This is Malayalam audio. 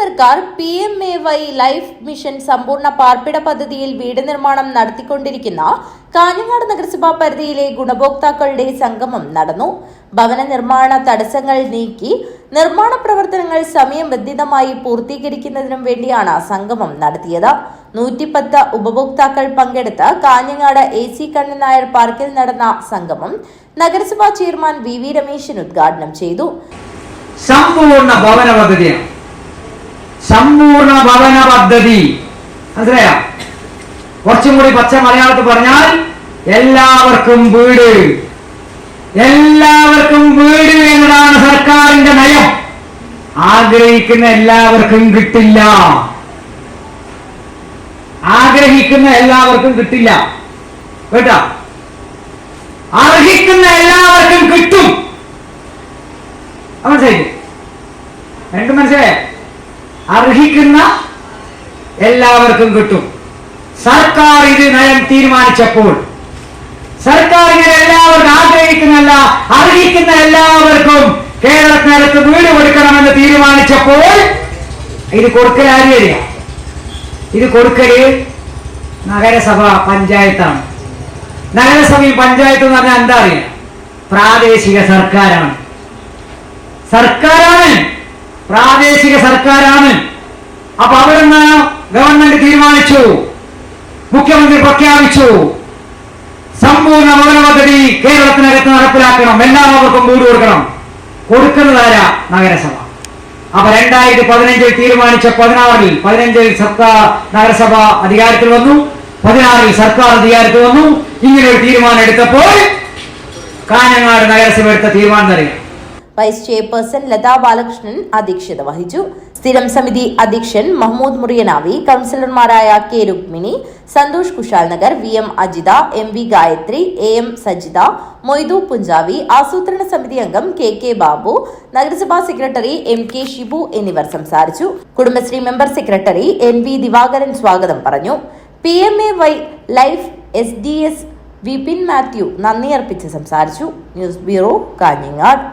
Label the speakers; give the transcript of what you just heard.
Speaker 1: സർക്കാർ P M A Y life mission സമ്പൂർണ പാർപ്പിട പദ്ധതിയിൽ വീട് നിർമ്മാണം നടത്തിക്കൊണ്ടിരിക്കുന്ന കാഞ്ഞങ്ങാട് നഗരസഭാ പരിധിയിലെ ഗുണഭോക്താക്കളുടെ സംഗമം നടന്നു. ഭവന നിർമ്മാണ തടസ്സങ്ങൾ നീക്കി നിർമ്മാണ പ്രവർത്തനങ്ങൾ സമയബന്ധിതമായി പൂർത്തീകരിക്കുന്നതിനും വേണ്ടിയാണ് സംഗമം നടത്തിയത്. നൂറ്റിപ്പത്ത് ഉപഭോക്താക്കൾ പങ്കെടുത്ത കാഞ്ഞങ്ങാട് എ സി കണ്ണൻ നായർ പാർക്കിൽ നടന്ന സംഗമം നഗരസഭാ ചെയർമാൻ വി വി രമേശൻ ഉദ്ഘാടനം ചെയ്തു.
Speaker 2: സമ്പൂർണ ഭവന പദ്ധതിയാണ്. സമ്പൂർണ ഭവന പദ്ധതി. മനസ്സിലായോ? കുറച്ചും കൂടി പച്ച മലയാളത്തിൽ പറഞ്ഞാൽ എല്ലാവർക്കും വീട്. എല്ലാവർക്കും വീട് എന്നതാണ് സർക്കാരിന്റെ നയം. ആഗ്രഹിക്കുന്ന എല്ലാവർക്കും കിട്ടില്ല. ആഗ്രഹിക്കുന്ന എല്ലാവർക്കും കിട്ടില്ല. കേട്ടോ? അർഹിക്കുന്ന എല്ലാവർക്കും കിട്ടും. മനസ്സിലായി രണ്ടും മനസ്സിലായോ? അർഹിക്കുന്ന എല്ലാവർക്കും കിട്ടും. സർക്കാർ ഇത് നയം തീരുമാനിച്ചപ്പോൾ സർക്കാർ ഇങ്ങനെ എല്ലാവർക്കും ആഗ്രഹിക്കുന്നല്ല അർഹിക്കുന്ന എല്ലാവർക്കും കേരളത്തിനകത്ത് വീട് കൊടുക്കണമെന്ന് തീരുമാനിച്ചപ്പോൾ ഇത് കൊടുക്കൽ ഇത് കൊടുക്കൽ നഗരസഭ പഞ്ചായത്താണ്. നഗരസഭയും പഞ്ചായത്തും എന്ന് പറഞ്ഞാൽ എന്താ അറിയാം പ്രാദേശിക സർക്കാരാണ്. സർക്കാരാണ് പ്രാദേശിക സർക്കാരാണ്. അപ്പൊ അവിടുന്ന് ഗവൺമെന്റ് തീരുമാനിച്ചു. മുഖ്യമന്ത്രി പ്രഖ്യാപിച്ചു. സമ്പൂർണ ഭവന പദ്ധതി കേരളത്തിനകത്ത് നടപ്പിലാക്കണം. എല്ലാവർക്കും വീട് കൊടുക്കണം. കൊടുക്കുന്നതാരാ നഗരസഭ. അപ്പൊ രണ്ടായിരത്തി പതിനഞ്ചിൽ തീരുമാനിച്ച പതിനാറിൽ പതിനഞ്ചിൽ സർക്കാർ നഗരസഭ അധികാരത്തിൽ വന്നു. പതിനാറിൽ സർക്കാർ അധികാരത്തിൽ വന്നു. ഇങ്ങനെ ഒരു തീരുമാനം എടുത്തപ്പോൾ കാഞ്ഞങ്ങാട് നഗരസഭ എടുത്ത തീരുമാനം അറിയാം?
Speaker 1: വൈസ് ചെയർപേഴ്സൺ ലതാ ബാലകൃഷ്ണൻ അധ്യക്ഷത വഹിച്ചു. സ്ഥിരം സമിതി അധ്യക്ഷൻ മഹ്മൂദ് മുറിയനാവി കൗൺസിലർമാരായ K Rukmini Santhosh Kushal Nagar V M Ajitha M V Gayathri A M Sajitha Moidu Punchavi ആസൂത്രണ സമിതി അംഗം കെ കെ ബാബു നഗരസഭാ സെക്രട്ടറി എം കെ ഷിബു എന്നിവർ സംസാരിച്ചു. Kudumbashree member secretary N V Divakaran സ്വാഗതം പറഞ്ഞു. P M A Y life S D S Vipin Mathew നന്ദി അർപ്പിച്ച് സംസാരിച്ചു. News bureau Kanhangad.